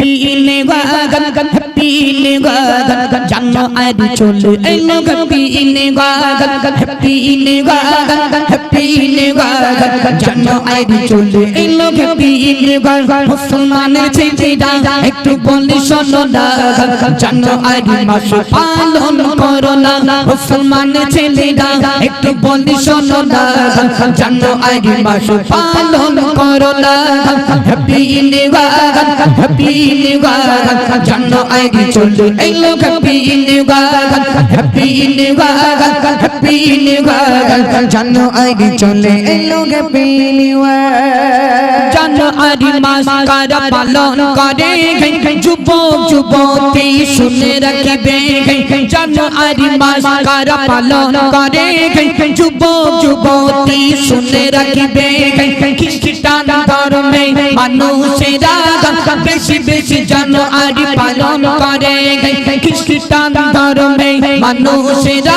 Happy নিগাগান happy নিগাগান জানো আদি চলে এলো হ্যাপি নিগাগান হ্যাপি নিগাগান হ্যাপি নিগাগান জানো আদি চলে এলো হ্যাপি নিগাগান মুসলমানের ছেলেরা একটু বলি শোনো আদি চলে এলো হ্যাপি নিগাগান হ্যাপি নিগাগান হ্যাপি নিগাগান জানো আইডি চলে এলো হ্যাপি নিউ জানো আদি মাস কারা পালন করে যুবক যুবতী শুনে রাখবে জানো আদি মাস কারা পালন করে যুবক যুবতী শুনে রাখবে খ্রিস্টান ধর্মে মানুষেরা বেশি বেশি যেন আদি পালন করে। খ্রিস্টান ধর্মে মানুষেরা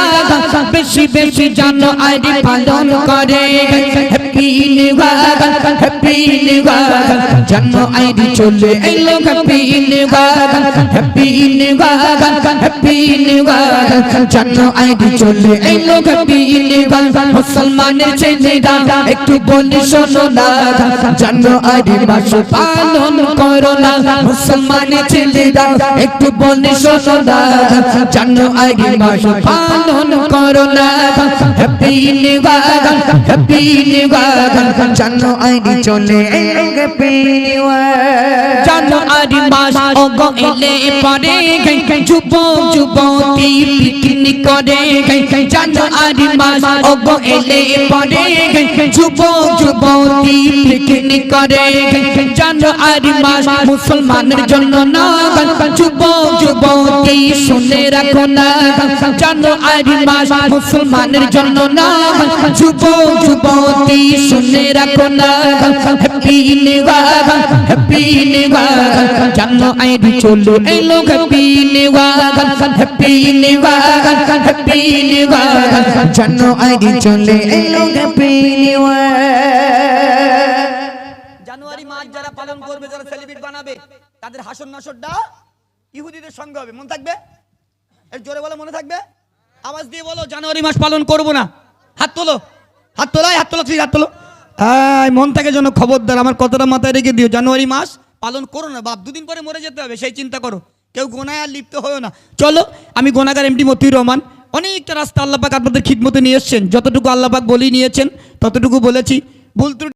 বেশি বেশি জানো আদি পালন করে। হ্যাপি নিউ হ্যাপি নিউ জানো আইডি চলে এলো happy new happy new happy new জানো আইডি চলে এলো হ্যাপি নিউ মুসলমানের ছেলেরা, একটু বলি শোনো না। জানো আইডি মাস পালন করো না। মুসলমানের ছেলেরা, একটু বলি শোনো না। জানো আইডি মাস পালন করো না হ্যাপি নিউ হ্যাপি নিউ জানো আইডি চলে হ্যাপি জানো আদি মাস ওগো এলে পরে যুবক যুবতী পিকনিক করে জানো মাস মুসলমানের জন্য না যুবক, যুবতী, শুনে রাখো না। জানো মাস মুসলমানের জন্য না। যুবক, যুবতী, শুনে রাখো না। হ্যাপি নিউ হ্যাপি নিউ জানো চলো এলো happy new happy new happy new জানো চলে এলো হ্যাপি নিউ জানুয়ারি মাস যারা পালন করবে, যারা সেলিব্রেট বানাবে, তাদের হাসন নাসরটা ইহুদিদের সঙ্গে হবে। মনে থাকবে? এর জোরে বলে, মনে থাকবে? আওয়াজ দিয়ে বলো, জানুয়ারি মাস পালন করব না। হাত তোলো। হাত তোলাই হাত তোলো হাত তোলো। আয় মন থেকে যেন খবরদার, আমার কতটা মাথায় রেখে দিও। জানুয়ারি মাস পালন করো না, বাপ। দুদিন পরে মরে যেতে হবে, সেই চিন্তা করো। কেউ গোনায় আর লিপ্ত হয়েও না। চলো, আমি গোনাগার এমডি মতিউর রহমান। অনেকটা রাস্তা আল্লাপাক আপনাদের খিদমতে নিয়ে এসছেন। যতটুকু আল্লাপাক বলেই নিয়েছেন, ততটুকু বলেছি। ভুল